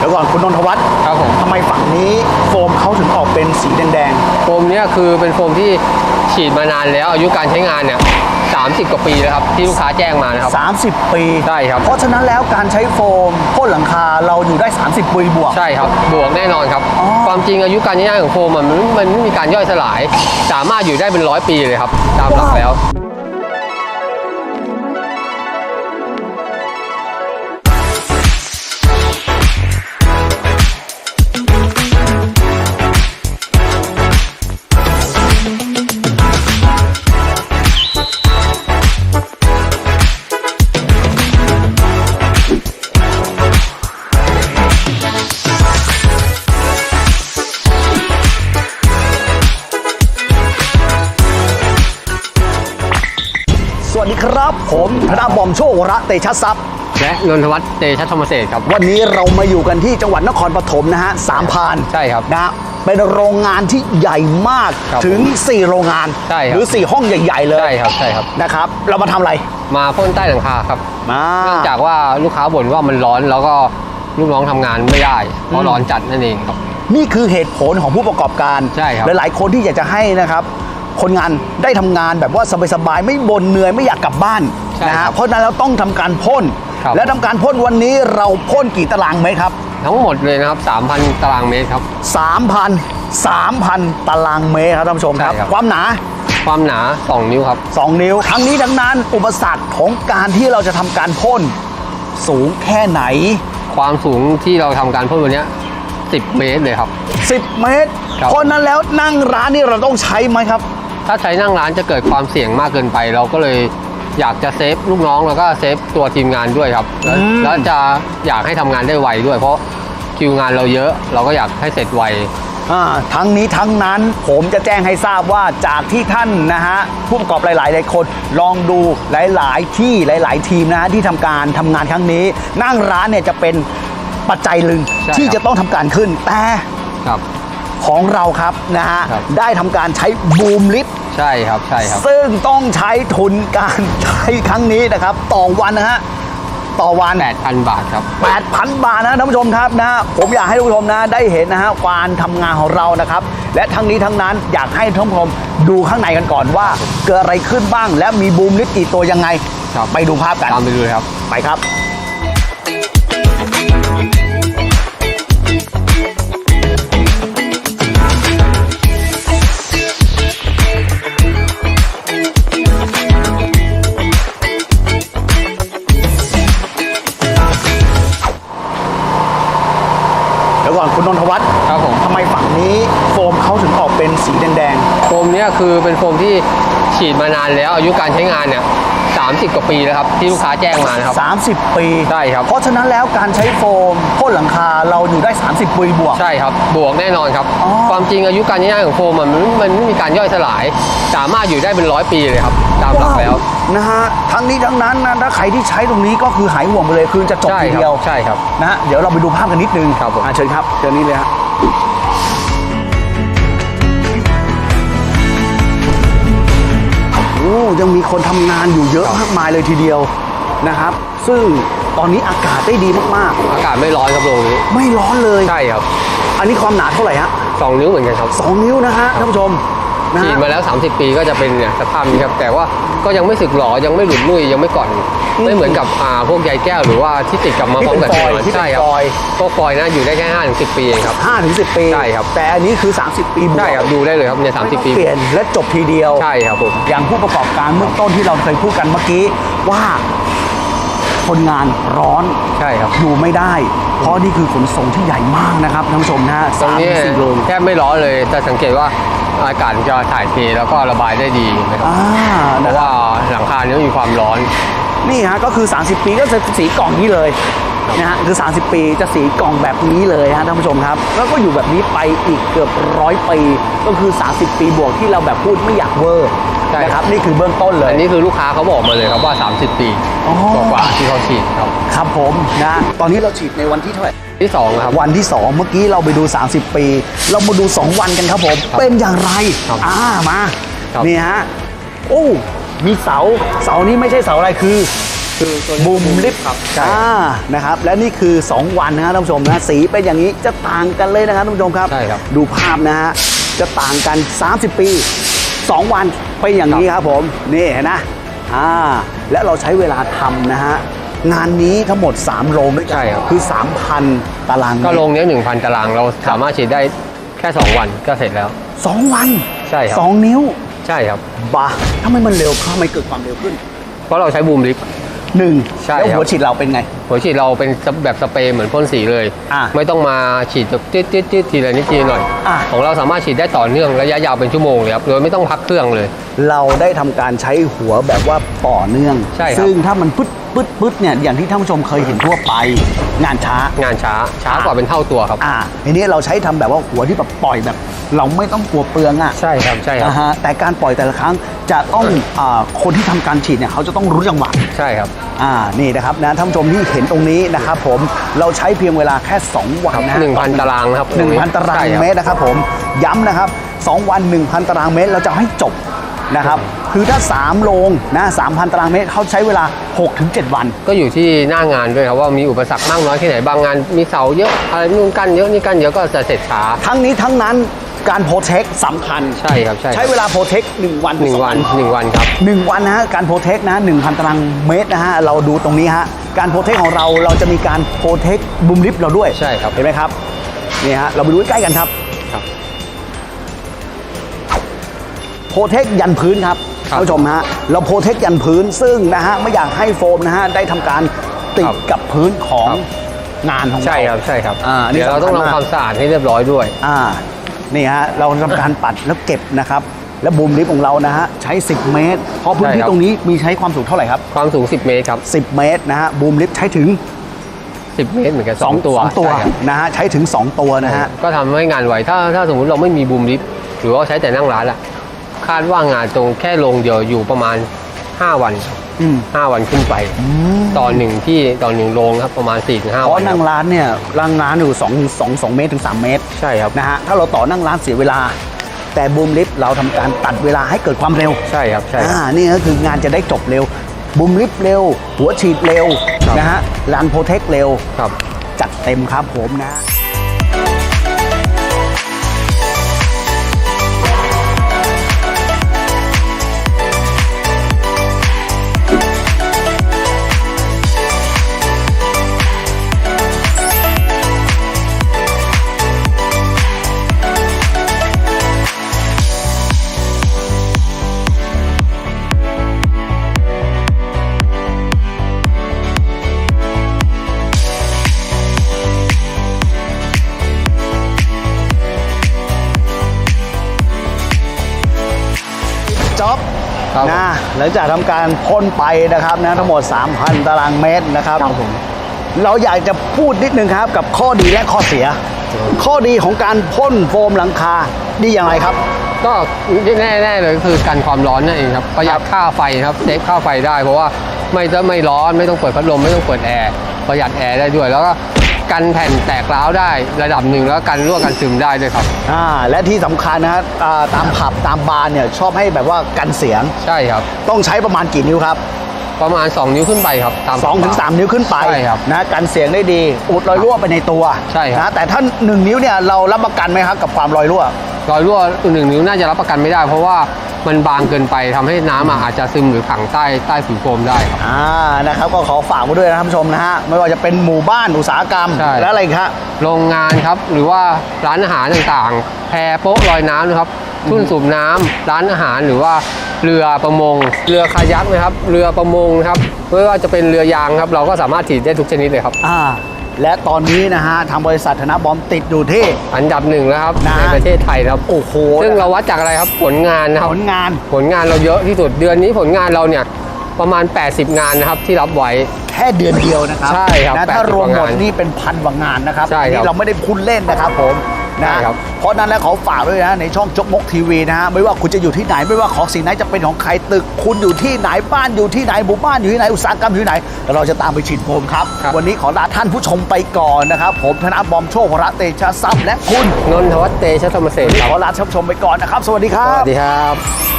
เดี๋ยวก่อนคุณนนทวัฒน์ครับผม ทำไมฝั่งนี้โฟมเขาถึงออกเป็นสีแดงโฟมเนี้ยคือเป็นโฟมที่ฉีดมานานแล้วอายุการใช้งานเนี่ย30 กว่าปีแล้วครับที่ลูกค้าแจ้งมานะครับ ๆ30 ปีใช่ครับ เพราะฉะนั้นแล้วการใช้โฟมพ่นหลังคาเราอยู่ได้ 30 ปีบวก ใช่ครับ บวกแน่นอนครับ อ๋อ ความจริงอายุการใช้งานของโฟมอะมันมันไม่มีการย่อยสลาย สามารถอยู่ได้เป็นร้อยปีเลยครับ ตามหลักแล้ว เตชะทรัพย์ และนนทวัฒน์เตชะธรรมเศรษฐ์ครับ วันนี้เรามาอยู่กันที่จังหวัดนครปฐมนะฮะสามพรานใช่ครับนะฮะเป็นโรงงานที่ใหญ่มากครับถึง 4 โรงงาน ใช่ครับ หรือ 4 ห้องใหญ่ๆ เลยใช่ครับใช่ครับ นะครับ เรามาทำอะไรมาพ่นใต้หลังคาครับมาเนื่องจากว่าลูกค้าบ่นว่ามันร้อนแล้วก็ลูกน้องทำงานไม่ได้เพอืราะมร้อนจัดนั่นเองครับ นี่คือเหตุผลของผู้ประกอบการ ใช่ครับ หลายๆ คนที่อยากจะให้นะครับ คนงานได้ทำงานแบบว่าสบายๆ ไม่บ่นเหนื่อยไม่อยากกลับบ้าน ใช่นะครัฮะบเพราะฉะนั้นเราต้องทำการพ่น ครับ และทำการพ่นวันนี้เราพ่นกี่ตารางเมตรครับ ทั้งหมดเลยนะครับ 3,000 ตารางเมตรครับ 3,000 3,000 ตารางเมตรครับท่านผู้ชมครับ ใช่ครับ ความหนา ความหนา 2 นิ้วครับ 2 นิ้ว ทั้งนี้ทั้งนั้นอุปสรรคของการที่เราจะทำการพ่นสูงแค่ไหน ความสูงที่เราทำการพ่นวันเนี้ย10 เมตรเลยครับ 10 เมตร ครับ เพราะฉะนั้นแล้วนั่งร้านนี่เราต้องใช้ไหมครับ ถ้าใช้นั่งร้านจะเกิดความเสี่ยงมากเกินไป เราก็เลย อยากจะเซฟลูกน้องแล้วก็เซฟตัวทีมงานด้วยครับแล้วอืม แล้วจะอยากให้ทำงานได้ไวด้วย เพราะคิวงานเราเยอะเราก็อยากให้เสร็จไว อ่าทั้งนี้ทั้งนั้นผมจะแจ้งให้ทราบว่าจากที่ท่านนะฮะผู้ประกอบหลายๆหลายคนลองดูหลาย ๆ ที่หลาย ๆ ทีมนะฮะที่ทำการทำงานครั้งนี้ นั่งร้านเนี่ยจะเป็นปัจจัยหนึ่งใช่ที่ครับ จะต้องทำการขึ้นแต่ ครับ ของเราครับนะฮะ ครับได้ทำการใช้บูมลิฟต์ ใช่ครับใช่ครับ ซึ่งต้องใช้ทุนการใช้ครั้งนี้นะครับ ต่อวันนะฮะต่อวัน 8,000 บาทครับ 8,000 บาทนะท่านผู้ชมครับนะ ผมอยากให้ท่านผู้ชมนะได้เห็นนะฮะการทำงานของเรานะครับ และทั้งนี้ทั้งนั้นอยากให้ท่านผู้ชมดูข้างในกันก่อนว่า เกิดอะไรขึ้นบ้างและมีบูมลิฟต์กี่ตัวยังไงครับไปดูภาพกันตามไปดูเลยครับ ไปครับ คือเป็นโฟมที่ฉีดมานานแล้วอายุการใช้งานเนี่ย30 กว่าปีแล้วครับ ที่ลูกค้าแจ้งมานะครับๆ30 ปีใช่ครับ เพราะฉะนั้นแล้วการใช้โฟมพ่นหลังคาเราอยู่ได้ 30 ปีบวก ใช่ครับ บวกแน่นอนครับอ๋อความจริงอายุการใช้งานของโฟมอะมันมันไม่มีการย่อยสลาย สามารถอยู่ได้เป็นร้อยปีเลยครับ ตามหลักแล้วนะฮะทั้งนี้ทั้งนั้นนะถ้าใครที่ใช้ตรงนี้ก็คือหายห่วงไปเลยคือจะจบใช่ทีครัเดียวใช่ครับนะฮะเดี๋ยวเราไปดูภาพกันนิดนึงครับผมอะเชิญครับเชิญนี้เลยฮะโยังมีคนทำงานอยู่เยอะมากมายเลยทีเดียวนะครับ ซึ่งตอนนี้อากาศได้ดีมากอากาศไม่ร้อนครับโรงนี้ ๆ ไม่ร้อนเลย ใช่ครับอันนี้ความหนาเท่าไหร่ฮะสองนิ้วเหมือนกันครับ สองนิ้วนะฮะท่านผู้ชมนะ ฉีดฮะมาแล้ว 30 ปีก็จะเป็นเนี่ยสภาพนี้ครับแต่ว่าก็ยังไม่สึกหรอยังไม่หลุดลุ่ยยังไม่ก่อนอืมไม่เหมือนกับอ่าพวกใยแก้วหรือว่าที่ติดกับมาพร้อมกับที่เป็นฟอยล์ที่เป็นใช่ครับฟอยล์ พวกฟอยล์นะอยู่ได้แค่5ถึง10ปีเองครับ ห้าถึงสิบปีใช่ครับ แต่อันนี้คือ 30 ปีบวกใช่ครับดูได้เลยครับเนี่ยไม่30ต้องปี เปลี่ยนและจบทีเดียว ใช่ครับผม อย่างผู้ประกอบการเมื่อต้นที่เราเคยพูดกันเมื่อกี้ว่า คนงานร้อนใช่ครับอยู่ไม่ได้ เพราะนี่คือขนส่งที่ใหญ่มากนะครับท่านผู้ชมนะฮะตรงสามนี้ถึงสี่โลแทบไม่ร้อนเลยแต่สังเกตว่าอากาศจะถ่ายเทแล้วก็ระบายได้ดีนะครับอ่าเพนะราะครัว่าบหลังคาเนี้มีความร้อน นี่ฮะก็คือ 30 ปีก็จะสีกล่องนี้เลยนะฮะคือ 30 ปีจะสีกล่องแบบนี้เลยฮะท่านผู้ชมครับ แล้วก็อยู่แบบนี้ไปอีกเกือบร้อยปี ก็คือ 30 ปีบวกที่เราแบบพูดไม่อยากเวอร์ ใช่นะครับนี่คือเบื้องต้นเลย อันนี้คือลูกค้าเขาบอกมาเลยครับว่า 30 ปีอ๋อ กว่าๆที่เขาฉีดครับ ครับผมนะตอนนี้เราฉีดในวันที่เท่าไหร่ ที่2นะครับ วันที่ 2 เมื่อกี้เราไปดู 30 ปี เรามาดู 2 วันกันครับผม ครับเป็นอย่างไร ครับอ่ามา ครับนี่ฮะ โอ้ มีเสา เสานี้ไม่ใช่เสาอะไรคือ คือตัวนี้บูมลิฟครับใช่ อ่านะครับ และนี่คือ 2 วันนะครับท่านผู้ชมนะ สีเป็นอย่างนี้จะต่างกันเลยนะครับท่านผู้ชมครับ ใช่ครับ ดูภาพนะฮะ จะต่างกัน 30 ปี 2 วัน เป็นอย่างนี้ครับผมนี่เห็นนะอ่าและเราใช้เวลาทำนะฮะงานนี้ทั้งหมด 3 โรงด้วยกันใช่ครับ คือ 3,000 ตารางเมตรก็ลงเนี้ยหนึ่งพันตารางเราสามารถฉีดได้แค่ 2 วันก็เสร็จแล้ว สองวันใช่ครับ สองนิ้ว ใช่ครับบ้าทำไมมันเร็วทำไมเกิดความเร็วขึ้น เพราะเราใช้บูมลิฟต์ หนึ่งใช่แล้วครับหัวฉีดเราเป็นไง หัวฉีดเราเป็นแบบสเปรย์เหมือนพ่นสีเลย อ่าไม่ต้องมาฉีดแบบจืดจืดจืดทีละนิดทีละหน่อย อ่าของเราสามารถฉีดได้ต่อเนื่องระยะยาวเป็นชั่วโมงเลยครับโดยไม่ต้องพักเครื่องเลย เราได้ทำการใช้หัวแบบว่าต่อเนื่อง ใช่ครับ ซึ่งถ้ามันปึ๊ด ปึ๊ดปึ๊ดเนี่ยอย่างที่ท่านผู้ชมเคยเห็นทั่วไป งานช้างานช้าช้ากว่าเป็นเท่าตัวครับ อ่าทีนี้เราใช้ทำแบบว่าหัวที่แบบปล่อยแบบ เราไม่ต้องกลัวเปลืองอะใช่ครับใช่ครับอ่าฮะแต่การปล่อยแต่ละครั้งจะต้องอาคนที่ทำการฉีดเนี่ยเขาจะต้องรู้จังหวะ ใช่ครับ อ่า นี่นะครับนะท่านผู้ชมที่เห็นตรงนี้นะครับผม เราใช้เพียงเวลาแค่ 2 วันนะหนึ่งพันตารางนะครับหนึ่งพันตารางใช่คบเมตรนะครับผม ย้ำนะครับ 2 วัน 1,000 ตารางเมตร เราจะให้จบ นะครับ คือถ้า 3 โรงนะ3,000 ตารางเมตรเขาใช้เวลา 6-7 วัน ก็อยู่ที่หน้างานด้วยครับว่ามีอุปสรรคมากน้อยแค่ไหนบางงาน มีเสาเยอะอะไรนู่นกั้นเยอะนี่กั้นเยอะก็จะเสร็จช้า ทั้งนี้ทั้งนั้นการโปรเทคสำคัญใช่ครับใช่ใช้เวลาโปรเทค1วันหนึ่งวันถึสอหนึ่งวันครับหนึ่งวันนะฮะการโปรเทคนะ1,000ตารางเมตรนะฮะเราดูตรงนี้ฮะการโปรเทคของเราเราจะมีการโปรเทคบุมลิฟต์เราด้วยใช่ครับเห็นไหมครับนี่ฮะเราไปดูใกล้ๆกันครับ โปรเทคยันพื้นครับครับท่านผู้ชมฮะเราโปรเทคยันพื้นซึ่งนะฮะไม่อยากให้โฟมนะฮะได้ทำการติดครับกับพื้นของครับงานของเราใช่ครับใช่ครับอ่านี่เดี๋ยวเราต้องสำคัญมากทำความสะอาดให้เรียบร้อยด้วยอ่านี่ฮะเราทำการปัดแล้วเก็บนะครับแล้วบูมลิฟต์ของเรานะฮะใช้ 10 เมตร เพราะพื้นที่ใช่ครับตรงนี้มีใช้ความสูงเท่าไหร่ครับ ความสูง 10 เมตรครับ 10 เมตรนะฮะบูมลิฟต์ใช้ถึง 10 เมตรเหมือนกันสองตัวสองตัวใช่ครับนะฮะใช้ถึง 2 ตัวนะฮะก็ทำให้งานไวถ้าถ้าสมมุติเราไม่มีบูมลิฟต์หรือว่าใช้แต่นั่งร้านอะ คาดว่างานตรงแค่ลงเดียวอยู่ประมาณ 5 วันครับอืม5วันขึ้นไปต่อหนึ่งที่ต่อหนึ่งโรงครับประมาณ4-5เพวัราะนคนั่รับงร้านเนี่ยนั่งร้านอยู่2 2 2เมตรถึง 3 เมตรใช่ครับนะฮะถ้าเราต่อนั่งร้านเสียเวลา แต่บูมลิฟต์เราทำการตัดเวลาให้เกิดความเร็ว ใช่ครับใช่คอ่ารับนี่ก็คืองานจะได้จบเร็วบูมลิฟต์เร็ว หัวฉีดเร็วครับ นะฮะรันโปรเทคเร็ว ครับ จัดเต็มครับผมนะ หลังจากทำการพ่นไปนะครับนะทั้งหมด 3,000 ตารางเมตรนะครับครับผมเราอยากจะพูดนิดนึงครับกับข้อดีและข้อเสีย ข้อดีของการพ่นโฟมหลังคาดีอย่างไรครับ ก็แน่ๆเลยก็คือกันความร้อนนั่นเองครับประหยัดค่าไฟครับเซฟค่าไฟได้ เพราะว่าไม่จะไม่ร้อนไม่ต้องเปิดพัดลมไม่ต้องเปิดแอร์ประหยัดแอร์ได้ด้วยแล้วก็ กันแผ่นแตกร้าวได้ระดับหนึ่งแล้วกันรั่วกันซึมได้ด้วยครับ อ่าและที่สำคัญนะฮะอ่าตามผับตามบาร์เนี่ยชอบให้แบบว่ากันเสียง ใช่ครับ ต้องใช้ประมาณกี่นิ้วครับประมาณ 2 นิ้วขึ้นไปครับตาม2อถึงสนิ้วขึ้นไปใช่ครับนะกันเสียงได้ดีอุดรอยรั่วไปในตัวใช่ครับ นะแต่ถ้า 1 นิ้วเนี่ยเรารับประกันไหมครับกับความรอยรั่ว รอยรั่วหนึ่งนิ้วน่าจะรับประกันไม่ได้ เพราะว่ามันบางเกินไปทำให้น้ำอะอาจจะซึมหรือขังใต้ใต้ผิวโฟมได้ครับอ่านะครับก็ขอฝากไว้ด้วยนะท่านผู้ชมนะฮะไม่ว่าจะเป็นหมู่บ้านอุตสาหกรรมใช่และอะไรอีกฮะโรงงานครับหรือว่าร้านอาหารต่างๆ แพโป๊ะลอยน้ำนะครับทุ่นสูบน้ำร้านอาหารหรือว่าเรือประมง เรือคายักนะครับ เรือประมงครับไม่ว่าจะเป็นเรือยางครับ เราก็สามารถฉีดได้ทุกชนิดเลยครับอ่า และตอนนี้นะฮะทางบริษัทธนบอมติดอยู่ที่ อันดับหนึ่งแล้วครับ นะ ในประเทศไทยนะครับ โอ้โหซึ่งเราวัดจากอะไรครับผลงานนะครับผลงานผลงานเราเยอะที่สุดเดือนนี้ผลงานเราเนี่ยประมาณ 80 งานนะครับที่รับไว้ แค่เดือนเดียวนะครับใช่ครับนะถ้ารวมหมด80กว่างานนี่เป็นพันกว่างานนะครับใช่ครับนี่เราไม่ได้พูดเล่นนะครับผม นะใช่ครับ เพราะนั้นแล้วขอฝากด้วยนะในช่องจกมกทีวีนะฮะไม่ว่าคุณจะอยู่ที่ไหนไม่ว่าของสิ่งไหนจะเป็นของใครตึก คุณอยู่ที่ไหนบ้านอยู่ที่ไหนหมู่บ้านอยู่ที่ไหนอุตสาหกรรมอยู่ที่ไหน เราจะตามไปฉีดโฟมครับครับวันนี้ขอลาท่านผู้ชมไปก่อนนะครับ ผมธนบอมโชคพระเตชะทรัพย์และคุณนนทวัฒน์เตชะธรรมเศรษฐ์ครับขอลาท่านผู้ชมไปก่อนนะครับ สวัสดีคสรับวัสดีครับ